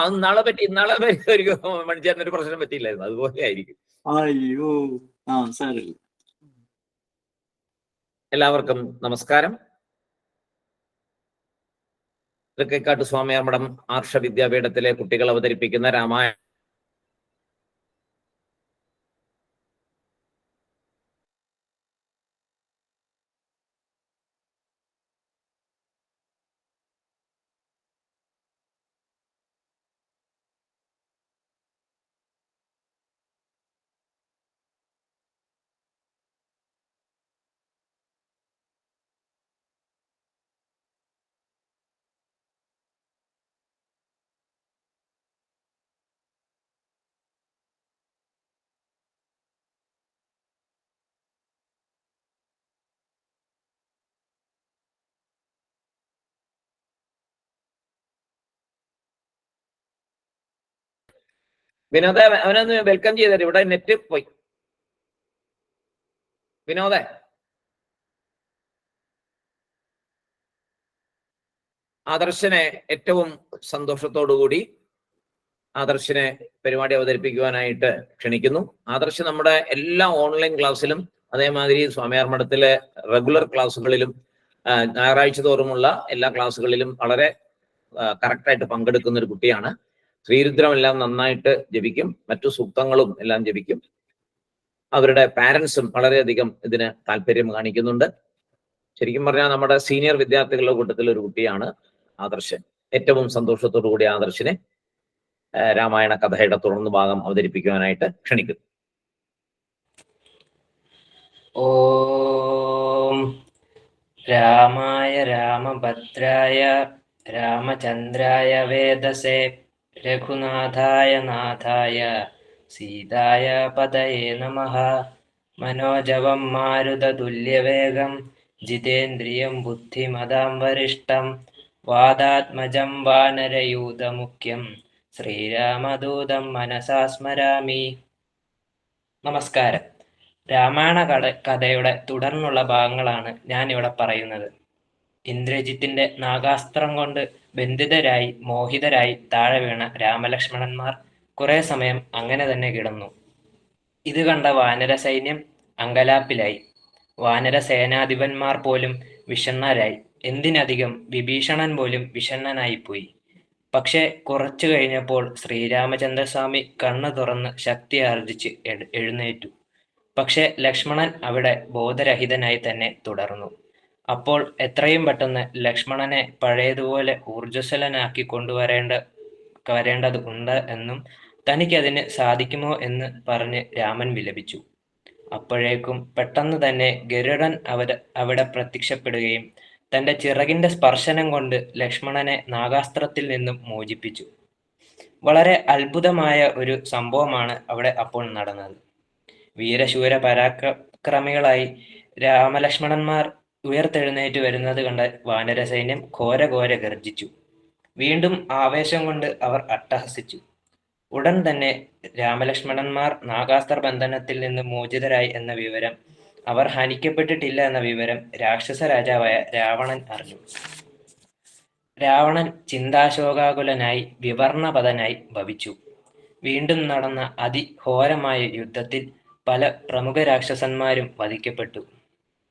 അത് നാളെ പറ്റി നാളെ ഒരു മണിച്ചേരന് ഒരു പ്രശ്നം പറ്റിയില്ലായിരുന്നു. അതുപോലെ ആയിരിക്കും. അയ്യോ. ആ സാരമില്ല. എല്ലാവർക്കും നമസ്കാരം. തൃക്കേക്കാട്ട് സ്വാമിയാർമഠം ആർഷ വിദ്യാപീഠത്തിലെ കുട്ടികൾ അവതരിപ്പിക്കുന്ന രാമായണ വിനോദ അവനൊന്ന് വെൽക്കം ചെയ്തത് ഇവിടെ നെറ്റ് പോയി. വിനോദ. ആദർശനെ ഏറ്റവും സന്തോഷത്തോടുകൂടി ആദർശനെ പരിപാടി അവതരിപ്പിക്കുവാനായിട്ട് ക്ഷണിക്കുന്നു. ആദർശ് നമ്മുടെ എല്ലാ ഓൺലൈൻ ക്ലാസ്സിലും അതേമാതിരി സ്വാമിയാർ മഠത്തിലെ റെഗുലർ ക്ലാസ്സുകളിലും ഞായറാഴ്ച തോറുമുള്ള എല്ലാ ക്ലാസ്സുകളിലും വളരെ കറക്റ്റായിട്ട് പങ്കെടുക്കുന്ന ഒരു കുട്ടിയാണ്. ശ്രീരുദ്രം എല്ലാം നന്നായിട്ട് ജപിക്കും മറ്റു സൂക്തങ്ങളും എല്ലാം ജപിക്കും. അവരുടെ പാരൻസും വളരെയധികം ഇതിന് താല്പര്യം കാണിക്കുന്നുണ്ട്. ശരിക്കും പറഞ്ഞാൽ നമ്മുടെ സീനിയർ വിദ്യാർത്ഥികളുടെ കൂട്ടത്തിൽ ഒരു കുട്ടിയാണ് ആദർശൻ. ഏറ്റവും സന്തോഷത്തോടു കൂടി ആദർശനെ രാമായണ കഥയുടെ തുടർന്ന് ഭാഗം അവതരിപ്പിക്കുവാനായിട്ട് ക്ഷണിക്കുന്നു. ഓം രാമായ രാമഭദ്രായ രാമചന്ദ്രായ വേദസേ രഘുനാഥായ നാഥായ സീതായ പതയേ നമ മനോജവം മാരുതതുല്യവേഗം ജിതേന്ദ്രിയം ബുദ്ധിമതാം വരിഷ്ടം വാദാത്മജം വാനരയൂതമുഖ്യം ശ്രീരാമദൂതം മനസാ സ്മരാമി നമസ്കാരം. രാമായണ കഥ കഥയുടെ തുടർന്നുള്ള ഭാഗങ്ങളാണ് ഞാൻ ഇവിടെ പറയുന്നത്. ഇന്ദ്രജിത്തിന്റെ നാഗാസ്ത്രം കൊണ്ട് ബന്ധിതരായി മോഹിതരായി താഴെ വീണ രാമലക്ഷ്മണന്മാർ കുറെ സമയം അങ്ങനെ തന്നെ കിടന്നു. ഇത് കണ്ട വാനര സൈന്യം അങ്കലാപ്പിലായി. വാനര സേനാധിപന്മാർ പോലും വിഷണ്ണരായി. എന്തിനധികം വിഭീഷണൻ പോലും വിഷണ്ണനായിപ്പോയി. പക്ഷെ കുറച്ചു കഴിഞ്ഞപ്പോൾ ശ്രീരാമചന്ദ്രസ്വാമി കണ്ണു തുറന്ന് ശക്തി ആർജിച്ച് എഴ്- എഴുന്നേറ്റു. പക്ഷെ ലക്ഷ്മണൻ അവിടെ ബോധരഹിതനായി തന്നെ തുടർന്നു. അപ്പോൾ എത്രയും പെട്ടെന്ന് ലക്ഷ്മണനെ പഴയതുപോലെ ഊർജസ്വലനാക്കി കൊണ്ടുവരേണ്ട വരേണ്ടത് ഉണ്ട് എന്നും തനിക്കതിന് സാധിക്കുമോ എന്ന് പറഞ്ഞ് രാമൻ വിലപിച്ചു. അപ്പോഴേക്കും പെട്ടെന്ന് തന്നെ ഗരുഡൻ അവ അവിടെ പ്രത്യക്ഷപ്പെടുകയും തന്റെ ചിറകിന്റെ സ്പർശനം കൊണ്ട് ലക്ഷ്മണനെ നാഗാസ്ത്രത്തിൽ നിന്നും മോചിപ്പിച്ചു. വളരെ അത്ഭുതമായ ഒരു സംഭവമാണ് അവിടെ അപ്പോൾ നടന്നത്. വീരശൂര പരാക്രമികളായി രാമലക്ഷ്മണന്മാർ ഉയർത്തെഴുന്നേറ്റ് വരുന്നത് കണ്ട വാനരസൈന്യം ഘോര ഘോര ഗർജിച്ചു വീണ്ടും ആവേശം കൊണ്ട് അവർ അട്ടഹസിച്ചു. ഉടൻ തന്നെ രാമലക്ഷ്മണന്മാർ നാഗാസ്ത്ര ബന്ധനത്തിൽ നിന്ന് മോചിതരായി എന്ന വിവരം അവർ ഹനിക്കപ്പെട്ടിട്ടില്ല എന്ന വിവരം രാക്ഷസ രാജാവായ രാവണൻ അറിഞ്ഞു. രാവണൻ ചിന്താശോകാകുലനായി വിവർണപതനായി ഭവിച്ചു. വീണ്ടും നടന്ന അതിഘോരമായ യുദ്ധത്തിൽ പല പ്രമുഖ രാക്ഷസന്മാരും വധിക്കപ്പെട്ടു.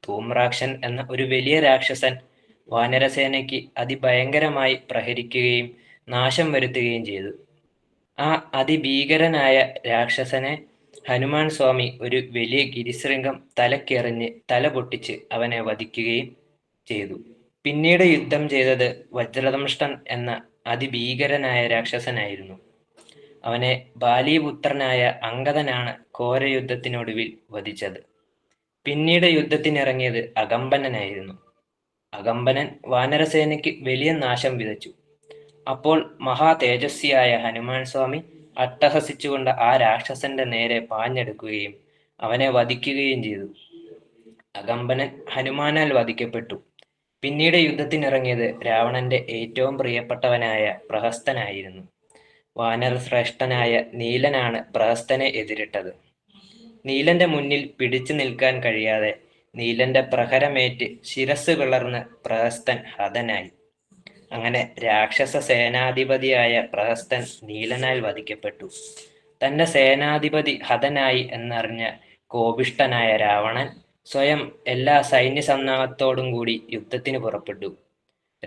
ധൂമ്രാക്ഷൻ എന്ന ഒരു വലിയ രാക്ഷസൻ വാനരസേനയ്ക്ക് അതിഭയങ്കരമായി പ്രഹരിക്കുകയും നാശം വരുത്തുകയും ചെയ്തു. ആ അതിഭീകരനായ രാക്ഷസനെ ഹനുമാൻ സ്വാമി ഒരു വലിയ ഗിരിശൃംഗം തലക്കെറിഞ്ഞ് തല പൊട്ടിച്ച് അവനെ വധിക്കുകയും ചെയ്തു. പിന്നീട് യുദ്ധം ചെയ്തത് വജ്രദംഷ്ടൻ എന്ന അതിഭീകരനായ രാക്ഷസനായിരുന്നു. അവനെ ബാലിപുത്രനായ അങ്കദനാണ് ഘോരയുദ്ധത്തിനൊടുവിൽ വധിച്ചത്. പിന്നീട് യുദ്ധത്തിനിറങ്ങിയത് അകമ്പനനായിരുന്നു. അകമ്പനൻ വാനരസേനയ്ക്ക് വലിയ നാശം വിതച്ചു. അപ്പോൾ മഹാ തേജസ്വിയായ ഹനുമാൻ സ്വാമി അട്ടഹസിച്ചുകൊണ്ട് ആ രാക്ഷസന്റെ നേരെ പാഞ്ഞെടുക്കുകയും അവനെ വധിക്കുകയും ചെയ്തു. അകമ്പനൻ ഹനുമാനാൽ വധിക്കപ്പെട്ടു. പിന്നീട് യുദ്ധത്തിനിറങ്ങിയത് രാവണന്റെ ഏറ്റവും പ്രിയപ്പെട്ടവനായ പ്രഹസ്തനായിരുന്നു. വാനരശ്രേഷ്ഠനായ നീലനാണ് പ്രഹസ്തനെ എതിരിട്ടത്. നീലന്റെ മുന്നിൽ പിടിച്ചു നിൽക്കാൻ കഴിയാതെ നീലന്റെ പ്രഹരമേറ്റ് ശിരസ് പിളർന്ന് പ്രഹസ്തൻ ഹതനായി. അങ്ങനെ രാക്ഷസ സേനാധിപതിയായ പ്രഹസ്തൻ നീലനാൽ വധിക്കപ്പെട്ടു. തന്റെ സേനാധിപതി ഹതനായി എന്നറിഞ്ഞ കോപിഷ്ടനായ രാവണൻ സ്വയം എല്ലാ സൈന്യ സന്നാഹത്തോടും കൂടി യുദ്ധത്തിന് പുറപ്പെട്ടു.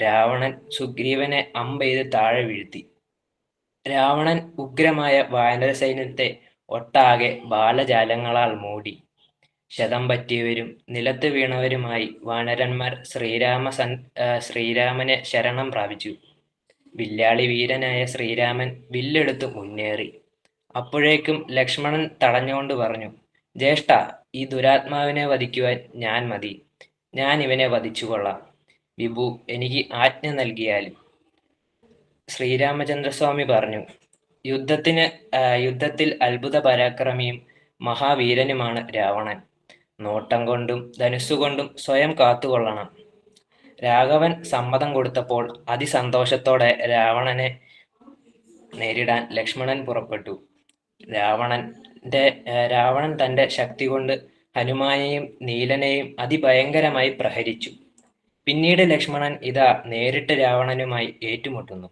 രാവണൻ സുഗ്രീവനെ അമ്പെയ്ത് താഴെ വീഴ്ത്തി. രാവണൻ ഉഗ്രമായ വാനര സൈന്യത്തെ ഒട്ടാകെ ബാലജാലങ്ങളാൽ മൂടി. ശതം പറ്റിയവരും നിലത്ത് വീണവരുമായി വാനരന്മാർ ശ്രീരാമ സൻ ശ്രീരാമനെ ശരണം പ്രാപിച്ചു. വില്ലാളി വീരനായ ശ്രീരാമൻ വില്ലെടുത്ത് മുന്നേറി. അപ്പോഴേക്കും ലക്ഷ്മണൻ തടഞ്ഞുകൊണ്ട് പറഞ്ഞു ജ്യേഷ്ഠ ഈ ദുരാത്മാവിനെ വധിക്കുവാൻ ഞാൻ മതി. ഞാൻ ഇവനെ വധിച്ചുകൊള്ളാം. വിഭു എനിക്ക് ആജ്ഞ നൽകിയാലും. ശ്രീരാമചന്ദ്രസ്വാമി പറഞ്ഞു യുദ്ധത്തിന് യുദ്ധത്തിൽ അത്ഭുത പരാക്രമിയും മഹാവീരനുമാണ് രാവണൻ. നോട്ടം കൊണ്ടും ധനുസ്സുകൊണ്ടും സ്വയം കാത്തുകൊള്ളണം. രാഘവൻ സമ്മതം കൊടുത്തപ്പോൾ അതിസന്തോഷത്തോടെ രാവണനെ നേരിടാൻ ലക്ഷ്മണൻ പുറപ്പെട്ടു. രാവണന്റെ രാവണൻ തന്റെ ശക്തി കൊണ്ട് ഹനുമാനെയും നീലനെയും അതിഭയങ്കരമായി പ്രഹരിച്ചു. പിന്നീട് ലക്ഷ്മണൻ ഇതാ നേരിട്ട് രാവണനുമായി ഏറ്റുമുട്ടുന്നു.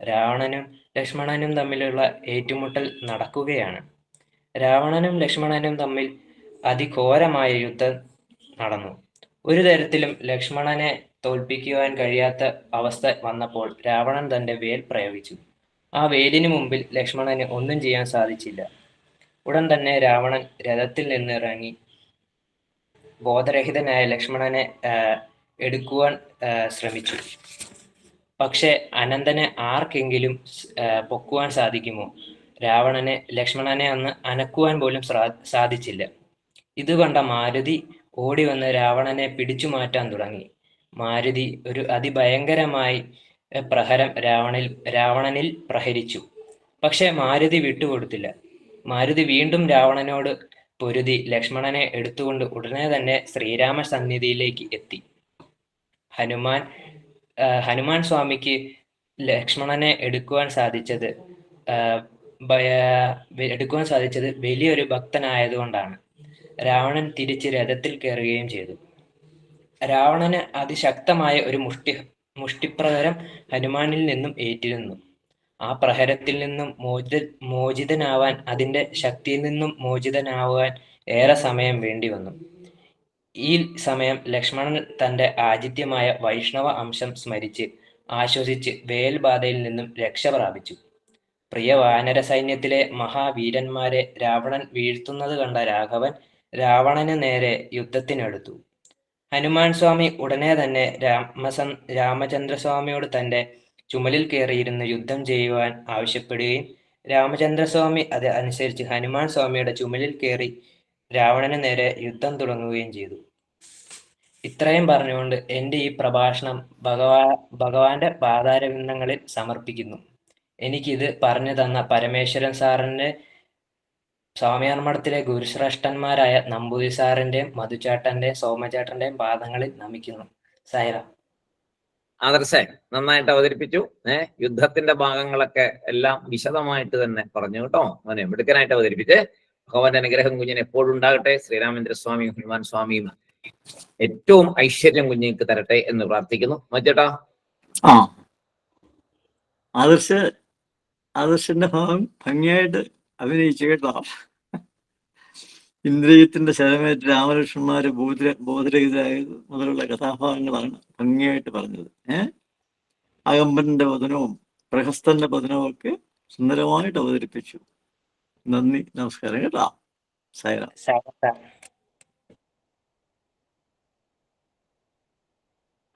രാവണനും ലക്ഷ്മണനും തമ്മിലുള്ള ഏറ്റുമുട്ടൽ നടക്കുകയാണ്. രാവണനും ലക്ഷ്മണനും തമ്മിൽ അതിഘോരമായ യുദ്ധം നടന്നു. ഒരു തരത്തിലും ലക്ഷ്മണനെ തോൽപ്പിക്കുവാൻ കഴിയാത്ത അവസ്ഥ വന്നപ്പോൾ രാവണൻ തന്റെ വേൽ പ്രയോഗിച്ചു. ആ വേലിനു മുമ്പിൽ ലക്ഷ്മണന് ഒന്നും ചെയ്യാൻ സാധിച്ചില്ല. ഉടൻ തന്നെ രാവണൻ രഥത്തിൽ നിന്നിറങ്ങി ബോധരഹിതനായ ലക്ഷ്മണനെ എടുക്കുവാൻ ശ്രമിച്ചു. പക്ഷെ അനന്തനെ ആർക്കെങ്കിലും പൊക്കുവാൻ സാധിക്കുമോ? രാവണനെ ലക്ഷ്മണനെ അന്ന് അനക്കുവാൻ പോലും സാധിച്ചില്ല. ഇത് കണ്ട മാരുതി ഓടി വന്ന് രാവണനെ പിടിച്ചു മാറ്റാൻ തുടങ്ങി. മാരുതി ഒരു അതിഭയങ്കരമായി പ്രഹരം രാവണിൽ രാവണനിൽ പ്രഹരിച്ചു. പക്ഷെ മാരുതി വിട്ടുകൊടുത്തില്ല. മാരുതി വീണ്ടും രാവണനോട് പൊരുതി ലക്ഷ്മണനെ എടുത്തുകൊണ്ട് ഉടനെ തന്നെ ശ്രീരാമ സന്നിധിയിലേക്ക് എത്തി. ഹനുമാൻ ഹനുമാൻ സ്വാമിക്ക് ലക്ഷ്മണനെ എടുക്കുവാൻ സാധിച്ചത് എടുക്കുവാൻ സാധിച്ചത് വലിയൊരു ഭക്തനായതുകൊണ്ടാണ്. രാവണൻ തിരിച്ച് രഥത്തിൽ കയറുകയും ചെയ്തു. രാവണന് അതിശക്തമായ ഒരു മുഷ്ടി മുഷ്ടിപ്രഹരം ഹനുമാനിൽ നിന്നും ഏറ്റിരുന്നു. ആ പ്രഹരത്തിൽ നിന്നും മോചിത മോചിതനാവാൻ അതിന്റെ ശക്തിയിൽ നിന്നും മോചിതനാവാൻ ഏറെ സമയം വേണ്ടി വന്നു. ഈ സമയം ലക്ഷ്മണൻ തന്റെ ആതിഥ്യമായ വൈഷ്ണവ അംശം സ്മരിച്ച് ആശ്വസിച്ച് വേൽബാധയിൽ നിന്നും രക്ഷ പ്രാപിച്ചു. പ്രിയ വാനര സൈന്യത്തിലെ മഹാവീരന്മാരെ രാവണൻ വീഴ്ത്തുന്നത് കണ്ട രാഘവൻ രാവണന് നേരെ യുദ്ധത്തിനെടുത്തു. ഹനുമാൻ സ്വാമി ഉടനെ തന്നെ രാമസൻ രാമചന്ദ്രസ്വാമിയോട് തന്റെ ചുമലിൽ കയറിയിരുന്ന് യുദ്ധം ചെയ്യുവാൻ ആവശ്യപ്പെടുകയും രാമചന്ദ്രസ്വാമി അത് അനുസരിച്ച് ഹനുമാൻ സ്വാമിയുടെ ചുമലിൽ കയറി രാവണന് നേരെ യുദ്ധം തുടങ്ങുകയും ചെയ്തു. ഇത്രയും പറഞ്ഞുകൊണ്ട് എന്റെ ഈ പ്രഭാഷണം ഭഗവാ ഭഗവാന്റെ പാതാരവിന്ദങ്ങളിൽ സമർപ്പിക്കുന്നു. എനിക്കിത് പറഞ്ഞു തന്ന പരമേശ്വരൻ സാറിന്റെ സ്വാമിയാർമഠത്തിലെ ഗുരുശ്രേഷ്ഠന്മാരായ നമ്പൂതിരി സാറിന്റെയും മധുചാട്ടന്റെയും സോമചാട്ടന്റെയും പാദങ്ങളിൽ നമിക്കുന്നു. സൈറ ആദർശേ നന്നായിട്ട് അവതരിപ്പിച്ചു. ഏഹ് യുദ്ധത്തിന്റെ ഭാഗങ്ങളൊക്കെ എല്ലാം വിശദമായിട്ട് തന്നെ പറഞ്ഞു കേട്ടോ. മോനെ മിടുക്കനായിട്ട് അവതരിപ്പിച്ച്. ഭഗവാന്റെ അനുഗ്രഹം കുഞ്ഞിനെ എപ്പോഴും ഉണ്ടാകട്ടെ. ശ്രീരാമേന്ദ്ര സ്വാമിയും ഹനുമാൻ സ്വാമിയും ഏറ്റവും ഐശ്വര്യം കുഞ്ഞുങ്ങൾക്ക് തരട്ടെ എന്ന് പ്രാർത്ഥിക്കുന്നു. മറ്റേട്ടാ ആ. ആദർശ ആദർശന്റെ ഭാവം ഭംഗിയായിട്ട് അഭിനയിച്ചു കേട്ടോ. ഇന്ദ്രിയത്തിന്റെ ശരമേറ്റ് രാമകൃഷ്ണന്മാര് ബോധര ബോധരഹിതരായത് മുതലുള്ള കഥാഭാഗങ്ങളാണ് ഭംഗിയായിട്ട് പറഞ്ഞത്. ഏഹ് അകമ്പന്റെ വചനവും പ്രഹസ്തന്റെ വചനവും ഒക്കെ സുന്ദരമായിട്ട് അവതരിപ്പിച്ചു. നന്ദി നമസ്കാരം കേട്ടോ. സൈറ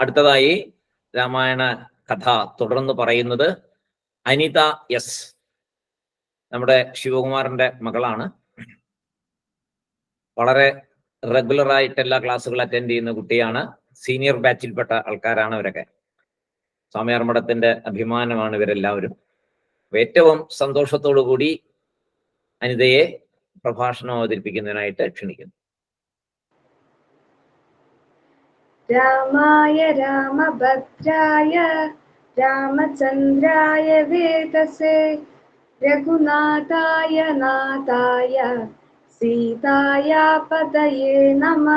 അടുത്തതായി രാമായണ കഥ തുടർന്ന് പറയുന്നത് അനിത എസ് നമ്മുടെ ശിവകുമാറിന്റെ മകളാണ്. വളരെ റെഗുലർ ആയിട്ട് എല്ലാ ക്ലാസ്സുകൾ അറ്റൻഡ് ചെയ്യുന്ന കുട്ടിയാണ്. സീനിയർ ബാച്ചിൽപ്പെട്ട ആൾക്കാരാണ് അവരൊക്കെ സ്വാമിയാർ മഠത്തിന്റെ അഭിമാനമാണ് ഇവരെല്ലാവരും. ഏറ്റവും സന്തോഷത്തോടു കൂടി അനിതയെ പ്രഭാഷണം അവതരിപ്പിക്കുന്നതിനായിട്ട് ക്ഷണിക്കുന്നു. രാമായ രാമഭദ്രായ രാമചന്ദ്രായ വേദസേ രഘുനാഥായ നാഥായ സീതായ പതയേ നമ.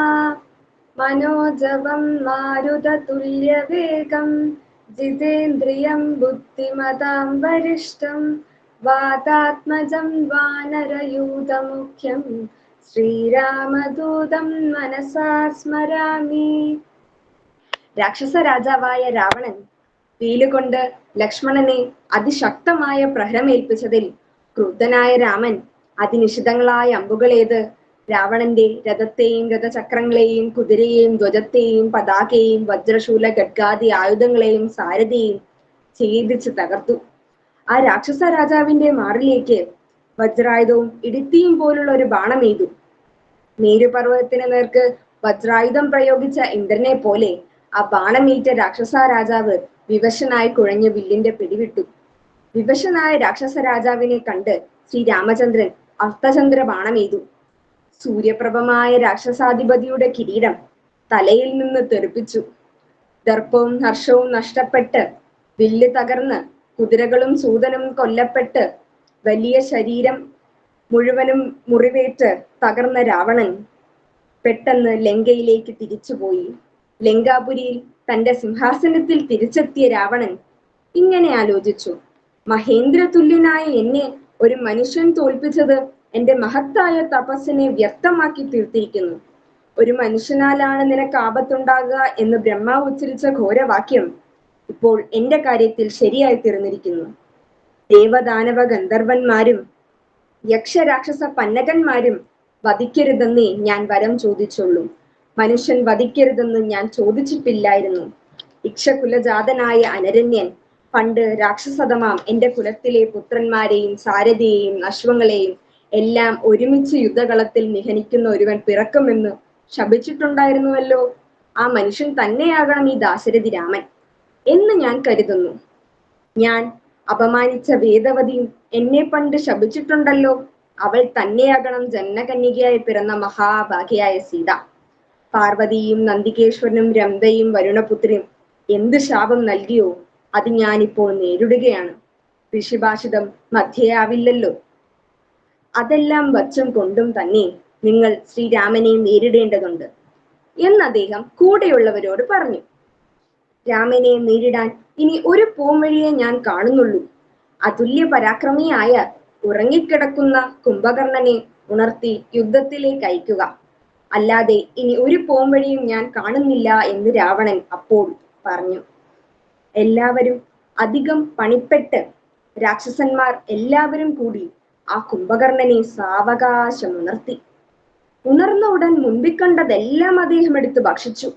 മനോജവം മാരുതതുല്യവേഗം ജിതേന്ദ്രിയം ബുദ്ധിമതാം വരിഷ്ടം വാതാത്മജം വാനരയൂതമുഖ്യം ശ്രീരാമദൂതം മനസാ സ്മരാമി രാക്ഷസ രാജാവായ രാവണൻ വീലുകൊണ്ട് ലക്ഷ്മണനെ അതിശക്തമായ പ്രഹരമേൽപ്പിച്ചതിൽ ക്രുദ്ധനായ രാമൻ അതിനിശിതങ്ങളായ അമ്പുകളേത് രാവണന്റെ രഥത്തെയും രഥചക്രങ്ങളെയും കുതിരയെയും ധ്വജത്തെയും പതാകയെയും വജ്രശൂല ഗഡ്ഗാദി ആയുധങ്ങളെയും സാരഥിയെയും ഛേദിച്ച് തകർത്തു. ആ രാക്ഷസ രാജാവിന്റെ മാറിലേക്ക് വജ്രായുധവും ഇടിത്തിയും പോലുള്ള ഒരു ബാണം എയ്തു. മേരുപർവതത്തിന് നേർക്ക് വജ്രായുധം പ്രയോഗിച്ച ഇന്ദ്രനെ പോലെ ആ ബാണമേറ്റ രാക്ഷസ രാജാവ് വിവശനായി കുഴഞ്ഞ വില്ലിന്റെ പിടിവിട്ടു. വിവശനായ രാക്ഷസ രാജാവിനെ കണ്ട് ശ്രീരാമചന്ദ്രൻ അർത്ഥചന്ദ്ര ബാണമെയ്തു സൂര്യപ്രഭമായ രാക്ഷസാധിപതിയുടെ കിരീടം തലയിൽ നിന്ന് തെറിപ്പിച്ചു. ദർപ്പവും ഹർഷവും നഷ്ടപ്പെട്ട് വില്ല് തകർന്ന് കുതിരകളും സൂതനും കൊല്ലപ്പെട്ട് വലിയ ശരീരം മുഴുവനും മുറിവേറ്റ് തകർന്ന രാവണൻ പെട്ടെന്ന് ലങ്കയിലേക്ക് തിരിച്ചുപോയി. ലങ്കാപുരിയിൽ തന്റെ സിംഹാസനത്തിൽ തിരിച്ചെത്തിയ രാവണൻ ഇങ്ങനെ ആലോചിച്ചു. മഹേന്ദ്ര തുല്യനായ എന്നെ ഒരു മനുഷ്യൻ തോൽപ്പിച്ചത് എന്റെ മഹത്തായ തപസ്സിനെ വ്യക്തമാക്കി തീർത്തിരിക്കുന്നു. ഒരു മനുഷ്യനാലാണ് നിനക്ക് ആപത്തുണ്ടാകുക എന്ന് ബ്രഹ്മാവ് ഉച്ചരിച്ച ഘോരവാക്യം ഇപ്പോൾ എന്റെ കാര്യത്തിൽ ശരിയായി തീർന്നിരിക്കുന്നു. ദേവദാനവ ഗന്ധർവന്മാരും യക്ഷരാക്ഷസ പന്നകന്മാരും വധിക്കരുതെന്നേ ഞാൻ വരം ചോദിച്ചുള്ളൂ. മനുഷ്യൻ വധിക്കരുതെന്ന് ഞാൻ ചോദിച്ചിട്ടില്ലായിരുന്നു. ഇക്ഷകുലജാതനായ അനരണ്യൻ പണ്ട് രാക്ഷസതമാം എന്റെ കുലത്തിലെ പുത്രന്മാരെയും സാരഥിയെയും അശ്വങ്ങളെയും എല്ലാം ഒരുമിച്ച് യുദ്ധകളത്തിൽ നിഹനിക്കുന്ന ഒരുവൻ പിറക്കുമെന്ന് ശപിച്ചിട്ടുണ്ടായിരുന്നുവല്ലോ. ആ മനുഷ്യൻ തന്നെയാകണം ഈ ദാശരഥി രാമൻ എന്ന് ഞാൻ കരുതുന്നു. ഞാൻ അപമാനിച്ച വേദവതിയും എന്നെ പണ്ട് ശപിച്ചിട്ടുണ്ടല്ലോ. അവൾ തന്നെയാകണം ജന്മകന്യകയായി പിറന്ന മഹാഭാഗ്യയായ സീത. പാർവതിയും നന്ദികേശ്വരനും രംഭയും വരുണപുത്രിയും എന്ത് ശാപം നൽകിയോ അത് ഞാനിപ്പോൾ നേരിടുകയാണ്. ഋഷിഭാഷിതം മധ്യയാവില്ലല്ലോ. അതെല്ലാം വച്ചം കൊണ്ടും തന്നെ നിങ്ങൾ ശ്രീരാമനെ നേരിടേണ്ടതുണ്ട് എന്ന് അദ്ദേഹം കൂടെയുള്ളവരോട് പറഞ്ഞു. രാമനെ നേരിടാൻ ഇനി ഒരു പോംവഴിയെ ഞാൻ കാണുന്നുള്ളൂ. അതുല്യ പരാക്രമിയായ ഉറങ്ങിക്കിടക്കുന്ന കുംഭകർണനെ ഉണർത്തി യുദ്ധത്തിലേക്ക് അയക്കുക. അല്ലാതെ ഇനി ഒരു പോംവഴിയും ഞാൻ കാണുന്നില്ല എന്ന് രാവണൻ അപ്പോൾ പറഞ്ഞു. എല്ലാവരും അധികം പണിപ്പെട്ട് രാക്ഷസന്മാർ എല്ലാവരും കൂടി ആ കുംഭകർണനെ സാവകാശം ഉണർത്തി. ഉണർന്ന ഉടൻ മുൻപിൽ കണ്ടതെല്ലാം അദ്ദേഹം എടുത്ത് ഭക്ഷിച്ചു.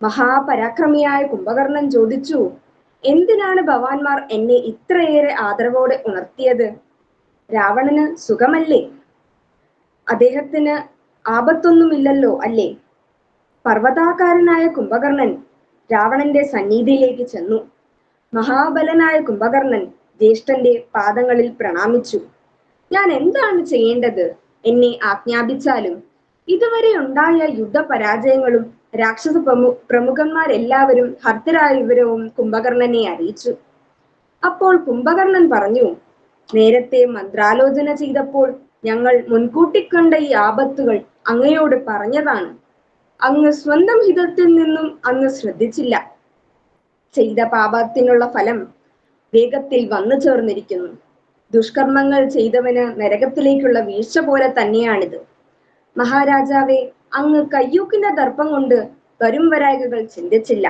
മഹാപരാക്രമിയായ കുംഭകർണൻ ചോദിച്ചു എന്തിനാണ് ഭവാന്മാർ എന്നെ ഇത്രയേറെ ആദരവോടെ ഉണർത്തിയത്? രാവണന് സുഖമല്ലേ? അദ്ദേഹത്തിന് ആപത്തൊന്നുമില്ലല്ലോ അല്ലേ? പർവതാകാരനായ കുംഭകർണൻ രാവണന്റെ സന്നിധിയിലേക്ക് ചെന്നു. മഹാബലനായ കുംഭകർണൻ ജ്യേഷ്ഠന്റെ പാദങ്ങളിൽ പ്രണാമിച്ചു. ഞാൻ എന്താണ് ചെയ്യേണ്ടത്? എന്നെ ആജ്ഞാപിച്ചാലും ഇതുവരെ ഉണ്ടായ യുദ്ധപരാജയങ്ങളും രാക്ഷസ പ്രമു പ്രമുഖന്മാരെല്ലാവരും ഹർത്തരായ വിവരവും കുംഭകർണനെ അറിയിച്ചു. അപ്പോൾ കുംഭകർണൻ പറഞ്ഞു നേരത്തെ മന്ത്രാലോചന ചെയ്തപ്പോൾ ഞങ്ങൾ മുൻകൂട്ടി കണ്ട ഈ ആപത്തുകൾ അങ്ങയോട് പറഞ്ഞതാണ്. അങ്ങ് സ്വന്തം ഹിതത്തിൽ നിന്നും അങ്ങ് ശ്രദ്ധിച്ചില്ല. ചെയ്ത പാപത്തിനുള്ള ഫലം വേഗത്തിൽ വന്നു ചേർന്നിരിക്കുന്നു. ദുഷ്കർമ്മങ്ങൾ ചെയ്തവന് നരകത്തിലേക്കുള്ള വീഴ്ച പോലെ തന്നെയാണിത്. മഹാരാജാവെ അങ്ങ് കയ്യൂക്കിന്റെ ദർപ്പം കൊണ്ട് വരും വരായകകൾ ചിന്തിച്ചില്ല.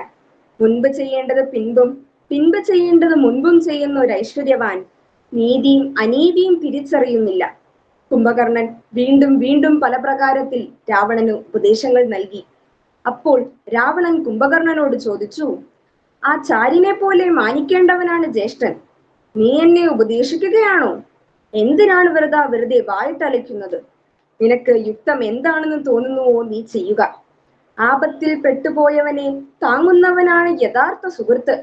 മുൻപ് ചെയ്യേണ്ടത് പിൻപും പിൻപ് ചെയ്യേണ്ടത് മുൻപും ചെയ്യുന്ന ഒരു ഐശ്വര്യവാൻ നീതിയും അനീതിയും തിരിച്ചറിയുന്നില്ല. കുംഭകർണൻ വീണ്ടും വീണ്ടും പല പ്രകാരത്തിൽ രാവണന് ഉപദേശങ്ങൾ നൽകി. അപ്പോൾ രാവണൻ കുംഭകർണനോട് ചോദിച്ചു ആ ചാരിനെ പോലെ മാനിക്കേണ്ടവനാണ് ജ്യേഷ്ഠൻ. നീ എന്നെ ഉപദേശിക്കുകയാണോ? എന്തിനാണ് വെറുതെ വെറുതെ വായിട്ടലയ്ക്കുന്നത്? നിനക്ക് യുക്തം എന്താണെന്ന് തോന്നുന്നുവോ നീ ചെയ്യുക. ആപത്തിൽ പെട്ടുപോയവനെ താങ്ങുന്നവനാണ് യഥാർത്ഥ സുഹൃത്ത്.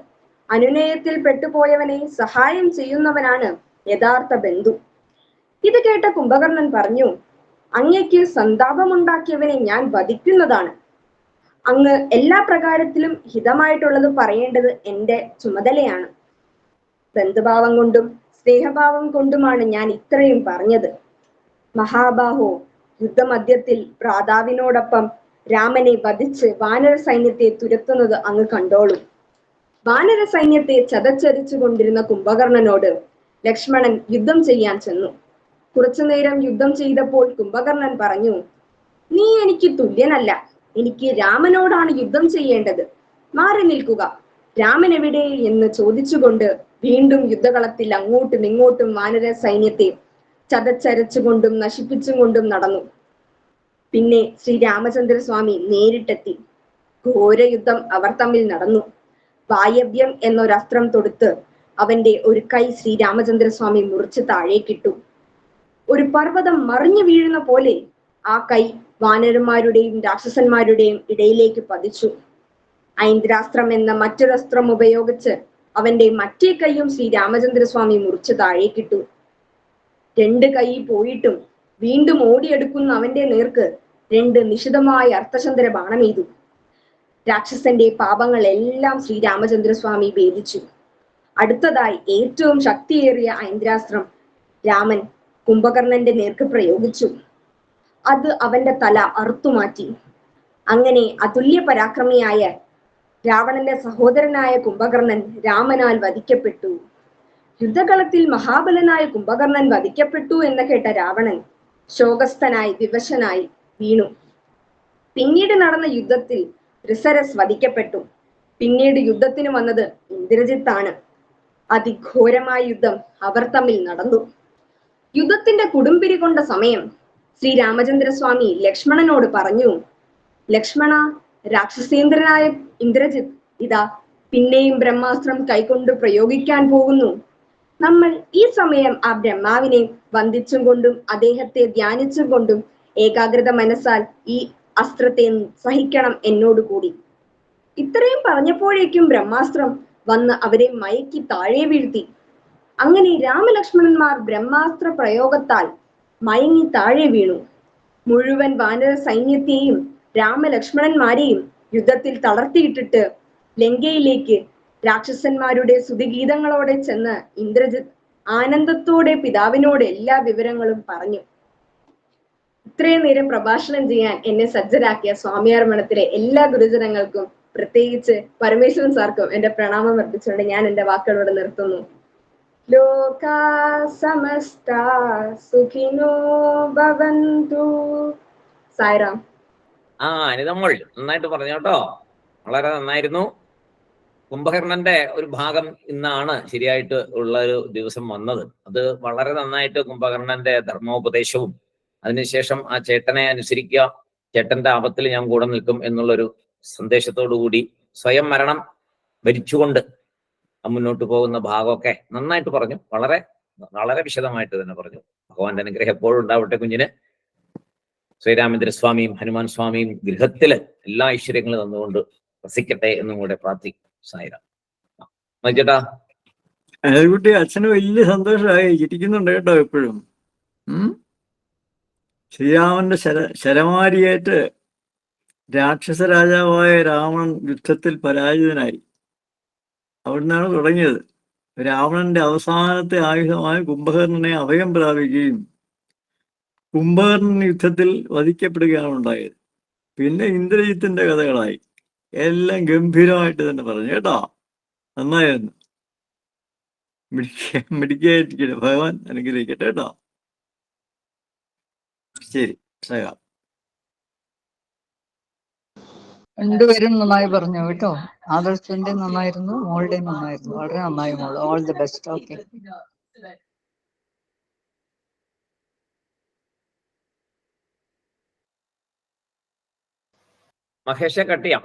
അനുനയത്തിൽ പെട്ടുപോയവനെ സഹായം ചെയ്യുന്നവനാണ് യഥാർത്ഥ ബന്ധു. ഇത് കേട്ട കുംഭകർണൻ പറഞ്ഞു അങ്ങയ്ക്ക് സന്താപമുണ്ടാക്കിയവനെ ഞാൻ വധിക്കുന്നതാണ്. അങ്ങ് എല്ലാ പ്രകാരത്തിലും ഹിതമായിട്ടുള്ളത് പറയേണ്ടത് എന്റെ ചുമതലയാണ്. ബന്ധുഭാവം കൊണ്ടും സ്നേഹഭാവം കൊണ്ടുമാണ് ഞാൻ ഇത്രയും പറഞ്ഞത്. മഹാബാഹോ യുദ്ധമധ്യത്തിൽ ഭ്രാതാവിനോടൊപ്പം രാമനെ വധിച്ച് വാനര സൈന്യത്തെ തുരത്തുന്നത് അങ്ങ് കണ്ടോളൂ. വാനര സൈന്യത്തെ ചതച്ചരിച്ചു കൊണ്ടിരുന്ന കുംഭകർണനോട് ലക്ഷ്മണൻ യുദ്ധം ചെയ്യാൻ ചെന്നു. കുറച്ചുനേരം യുദ്ധം ചെയ്തപ്പോൾ കുംഭകർണൻ പറഞ്ഞു നീ എനിക്ക് തുല്യനല്ല. എനിക്ക് രാമനോടാണ് യുദ്ധം ചെയ്യേണ്ടത്. മാറി നിൽക്കുക. രാമൻ എവിടെ? എന്ന് ചോദിച്ചുകൊണ്ട് വീണ്ടും യുദ്ധകളത്തിൽ അങ്ങോട്ടും ഇങ്ങോട്ടും വാനര സൈന്യത്തെ ചതച്ചരച്ചുകൊണ്ടും നശിപ്പിച്ചും കൊണ്ടും നടന്നു. പിന്നെ ശ്രീ രാമചന്ദ്രസ്വാമി നേരിട്ടെത്തി. ഘോര യുദ്ധം അവർ തമ്മിൽ നടന്നു. വായവ്യം എന്നൊരസ്ത്രം തൊടുത്ത് അവന്റെ ഒരു കൈ ശ്രീ രാമചന്ദ്രസ്വാമി മുറിച്ച് താഴേക്കിട്ടു. ഒരു പർവതം മറിഞ്ഞു വീഴുന്ന പോലെ ആ കൈ വാനരന്മാരുടെയും രാക്ഷസന്മാരുടെയും ഇടയിലേക്ക് പതിച്ചു. ഐന്ദ്രാസ്ത്രം എന്ന മറ്റൊരസ്ത്രം ഉപയോഗിച്ച് അവന്റെ മറ്റേ കൈയും ശ്രീ രാമചന്ദ്രസ്വാമി മുറിച്ച് താഴേക്കിട്ടു. രണ്ട് കൈ പോയിട്ടും വീണ്ടും ഓടിയെടുക്കുന്ന അവന്റെ നേർക്ക് രണ്ട് നിശിതമായ അർത്ഥചന്ദ്ര ബാണമെയ്തു രാക്ഷസന്റെ പാപങ്ങളെല്ലാം ശ്രീ രാമചന്ദ്രസ്വാമി ഭേദിച്ചു. അടുത്തതായി ഏറ്റവും ശക്തിയേറിയ ഐന്ദ്രാസ്ത്രം രാമൻ കുംഭകർണന്റെ നേർക്ക് പ്രയോഗിച്ചു. അത് അവന്റെ തല അറുത്തുമാറ്റി. അങ്ങനെ അതുല്യ പരാക്രമിയായ രാവണന്റെ സഹോദരനായ കുംഭകർണൻ രാമനാൽ വധിക്കപ്പെട്ടു. യുദ്ധകളത്തിൽ മഹാബലനായ കുംഭകർണൻ വധിക്കപ്പെട്ടു എന്ന് കേട്ട രാവണൻ ശോകസ്ഥനായി വിവശനായി വീണു. പിന്നീട് നടന്ന യുദ്ധത്തിൽ ഋസരസ് വധിക്കപ്പെട്ടു. പിന്നീട് യുദ്ധത്തിന് വന്നത് ഇന്ദ്രജിത്താണ്. അതിഘോരമായ യുദ്ധം അവർ തമ്മിൽ നടന്നു. യുദ്ധത്തിന്റെ കൊടുമ്പിരി കൊണ്ട സമയം ശ്രീ രാമചന്ദ്രസ്വാമി ലക്ഷ്മണനോട് പറഞ്ഞു ലക്ഷ്മണ രാക്ഷസേന്ദ്രനായ ഇന്ദ്രജിത്ത് ഇതാ പിന്നെയും ബ്രഹ്മാസ്ത്രം കൈകൊണ്ട് പ്രയോഗിക്കാൻ പോകുന്നു. നമ്മൾ ഈ സമയം ആ ബ്രഹ്മാവിനെ വന്ദിച്ചും കൊണ്ടും അദ്ദേഹത്തെ ധ്യാനിച്ചും കൊണ്ടും ഏകാഗ്രത മനസ്സാൽ ഈ അസ്ത്രത്തെ സഹിക്കണം എന്നോട് കൂടി. ഇത്രയും പറഞ്ഞപ്പോഴേക്കും ബ്രഹ്മാസ്ത്രം വന്ന് അവരെ മയക്കി താഴെ വീഴ്ത്തി. അങ്ങനെ രാമലക്ഷ്മണന്മാർ ബ്രഹ്മാസ്ത്ര പ്രയോഗത്താൽ മയങ്ങി താഴെ വീണു. മുഴുവൻ വാനര സൈന്യത്തെയും രാമലക്ഷ്മണന്മാരെയും യുദ്ധത്തിൽ തളർത്തിയിട്ടിട്ട് ലങ്കയിലേക്ക് രാക്ഷസന്മാരുടെ സ്തുതിഗീതങ്ങളോടെ ചെന്ന് ഇന്ദ്രജിത് ആനന്ദത്തോടെ പിതാവിനോട് എല്ലാ വിവരങ്ങളും പറഞ്ഞു. ഇത്രയും നേരം പ്രഭാഷണം ചെയ്യാൻ എന്നെ സജ്ജരാക്കിയ സ്വാമിയാർമണത്തിലെ എല്ലാ ഗുരുജനങ്ങൾക്കും പ്രത്യേകിച്ച് പരമേശ്വരൻ സാർക്കും എന്റെ പ്രണാമം അർപ്പിച്ചുകൊണ്ട് ഞാൻ എന്റെ വാക്കുകളോട് നിർത്തുന്നു. സുഖിനോ ഭവന്തു നന്നായിട്ട് പറഞ്ഞു കേട്ടോ. വളരെ നന്നായിരുന്നു. കുംഭകർണന്റെ ഒരു ഭാഗം ഇന്നാണ് ശരിയായിട്ട് ഉള്ള ഒരു ദിവസം വന്നത്. അത് വളരെ നന്നായിട്ട് കുംഭകർണന്റെ ധർമ്മോപദേശവും അതിനുശേഷം ആ ചേട്ടനെ അനുസരിക്കുക ചേട്ടന്റെ ആപത്തിൽ ഞാൻ കൂടെ നിൽക്കും എന്നുള്ളൊരു സന്ദേശത്തോടു കൂടി സ്വയം മരണം ഭരിച്ചുകൊണ്ട് മുന്നോട്ട് പോകുന്ന ഭാഗമൊക്കെ നന്നായിട്ട് പറഞ്ഞു. വളരെ വളരെ വിശദമായിട്ട് തന്നെ പറഞ്ഞു. ഭഗവാന്റെ അനുഗ്രഹം എപ്പോഴും ഉണ്ടാവട്ടെ കുഞ്ഞിന്. ശ്രീരാമേന്ദ്ര സ്വാമിയും ഹനുമാൻ സ്വാമിയും ഗൃഹത്തിൽ എല്ലാ ഐശ്വര്യങ്ങളും തന്നുകൊണ്ട് വസിക്കട്ടെ എന്നും കൂടെ പ്രാർത്ഥിക്കും സായിരാം. ചേട്ടാ കുട്ടി അച്ഛന് വലിയ സന്തോഷമായി. ചിരിക്കുന്നുണ്ട് കേട്ടോ എപ്പോഴും. ശ്രീരാമന്റെ ശര ശരമാരിയേറ്റ് രാക്ഷസ രാജാവായ രാവണൻ യുദ്ധത്തിൽ പരാജിതനായി. അവിടുന്നാണ് തുടങ്ങിയത്. രാവണന്റെ അവസാനത്തെ ആയുധമായ കുംഭകർണനെ അഭയം പ്രാപിക്കുകയും കുംഭകർണൻ യുദ്ധത്തിൽ വധിക്കപ്പെടുകയാണ് ഉണ്ടായത്. പിന്നെ ഇന്ദ്രജിത്തിന്റെ കഥകളായി. എല്ലാം ഗംഭീരമായിട്ട് തന്നെ പറഞ്ഞു കേട്ടോ. നന്നായിരുന്നു. മിടിക്ക മിടിക്കായിരിക്കട്ടെ ഭഗവാൻ അനുഗ്രഹിക്കട്ടെ കേട്ടോ. ശരി സഹാം രണ്ടുപേരും നന്നായി പറഞ്ഞു കേട്ടോ. ആദർശന്റെ നന്നായിരുന്നു മോളുടെ നന്നായിരുന്നു. വളരെ നന്നായി മോൾ ഓൾ ദി ബെസ്റ്റ് ഓക്കെ മഹേഷെ കട്ട് ചെയ്യാം.